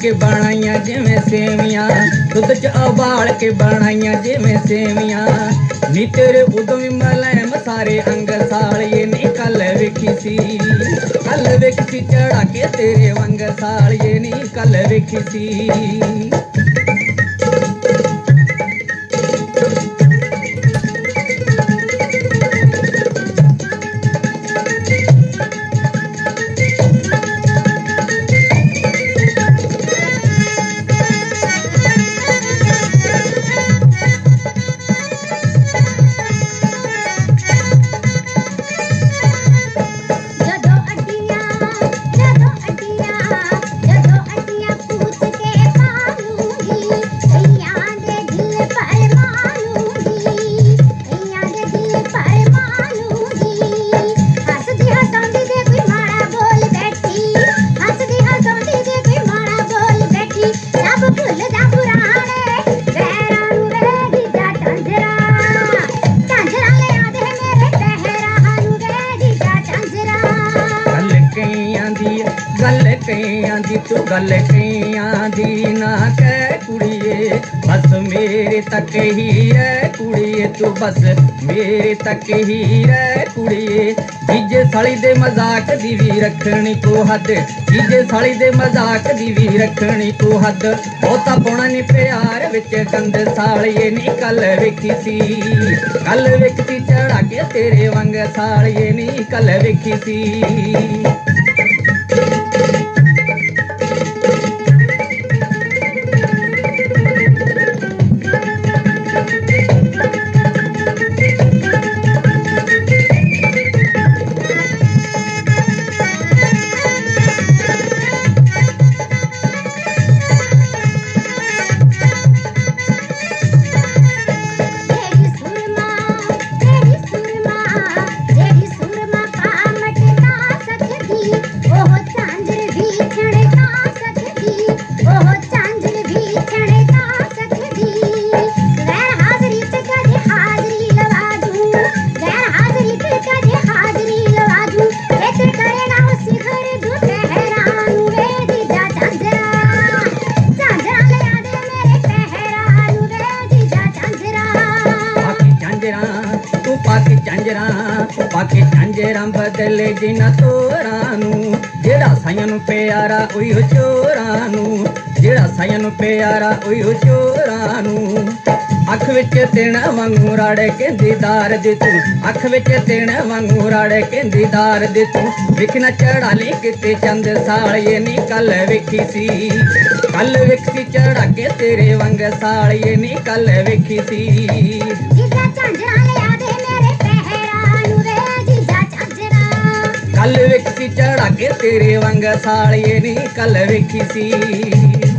ਕੇ ਬਣਾਈਆਂ ਜਿਵੇਂ ਸੇਵੀਆਂ। ਦੁੱਧ ਚ ਉਬਾਲ ਕੇ ਬਣਾਈਆਂ ਜਿਵੇਂ ਸੇਵੀਆਂ। ਨੀ ਤੇਰੇ ਉਦੋਂ ਵੀ ਮਲੈਮ ਸਾਰੇ ਅੰਗ ਸਾਲੀਏ, ਨੀ ਕੱਲ ਵੇਖੀ ਸੀ। ਕੱਲ ਵੇਖੀ ਸੀ ਚੜਾ ਕੇ ਤੇਰੇ ਵੰਗ ਸਾਲੀਏ, ਨੀ ਕੱਲ ਵੇਖੀ ਸੀ। ਗੱਲ ਕਈਆਂ ਦੀ ਤੂੰ ਗੱਲ ਕਈਆਂ ਦੀ ਨਾ ਕਹਿ ਕੁੜੀਏ, ਬਸ ਮੇਰੇ ਤੱਕ ਹੀ ਰਹਿ ਕੁੜੀਏ ਤੂੰ, ਬਸ ਮੇਰੇ ਤੱਕ ਹੀ ਰਹਿ ਕੁੜੀਏ। ਜੀਜੇ ਸਾਲੀ ਦੇ ਮਜ਼ਾਕ ਦੀ ਵੀ ਰੱਖਣੀ ਕੋ ਹੱਦ, ਜੀਜੇ ਸਾਲੀ ਦੇ ਮਜ਼ਾਕ ਦੀ ਵੀ ਰੱਖਣੀ ਕੋ ਹੱਦ। ਉਹ ਤਾਂ ਪਾਉਣਾ ਨਹੀਂ ਪਿਆਰ ਵਿੱਚ ਕੰਦ ਸਾਲੀਏ ਨਹੀਂ ਕੱਲ ਵੇਖੀ ਸੀ। ਕੱਲ ਵੇਖੀ ਚੜਾ ਕੇ ਤੇਰੇ ਵਾਂਗ ਸਾਲੀਏ ਨਹੀਂ ਕੱਲ ਵੇਖੀ ਸੀ। ਝਾਂਜਰਾਂ ਪਾਕੀ ਝਾਂਜਰਾਂ ਬਦਲੇ ਜਿਨਾ ਤੋਰਾਂ ਨੂੰ। ਜਿਹੜਾ ਸਾਈਆਂ ਨੂੰ ਪਿਆਰਾ ਉਹੀ ਚੋਰਾਂ ਨੂੰ। ਜਿਹੜਾ ਸਾਈਆਂ ਨੂੰ ਪਿਆਰਾ ਉਹੀ ਚੋਰਾਂ ਨੂੰ। ਅੱਖ ਵਿੱਚ ਤੇਣ ਵਾਂਗੂ ਰਾੜੇ ਕਹਿੰਦੀਦਾਰ ਦੇ ਤੂੰ। ਅੱਖ ਵਿੱਚ ਤੇਣ ਵਾਂਗੂ ਰਾੜੇ ਕਹਿੰਦੀਦਾਰ ਦੇ ਤੂੰ। ਵਿਖਣਾ ਚੜਾ ਲਈ ਕਿਤੇ ਚੰਦ ਸਾਲੀਏ ਨੀ, ਕੱਲ ਵੇਖੀ ਸੀ। ਕੱਲ ਵੇਖੀ ਚੜਾ ਕੇ ਤੇਰੇ ਵਾਂਗ ਸਾਲੀਏ ਨੀ, ਕੱਲ ਵੇਖੀ ਸੀ। ਜੀਜਾ ਝਾਂਜਰਾ ਝਾਂਜਰਾ ਕੱਲ ਵੇਖੀ ਚੜਾ ਕੇ ਤੇਰੇ ਵਾਂਗ ਸਾਲੀਏ ਨੀ ਕੱਲ ਵੇਖੀ ਸੀ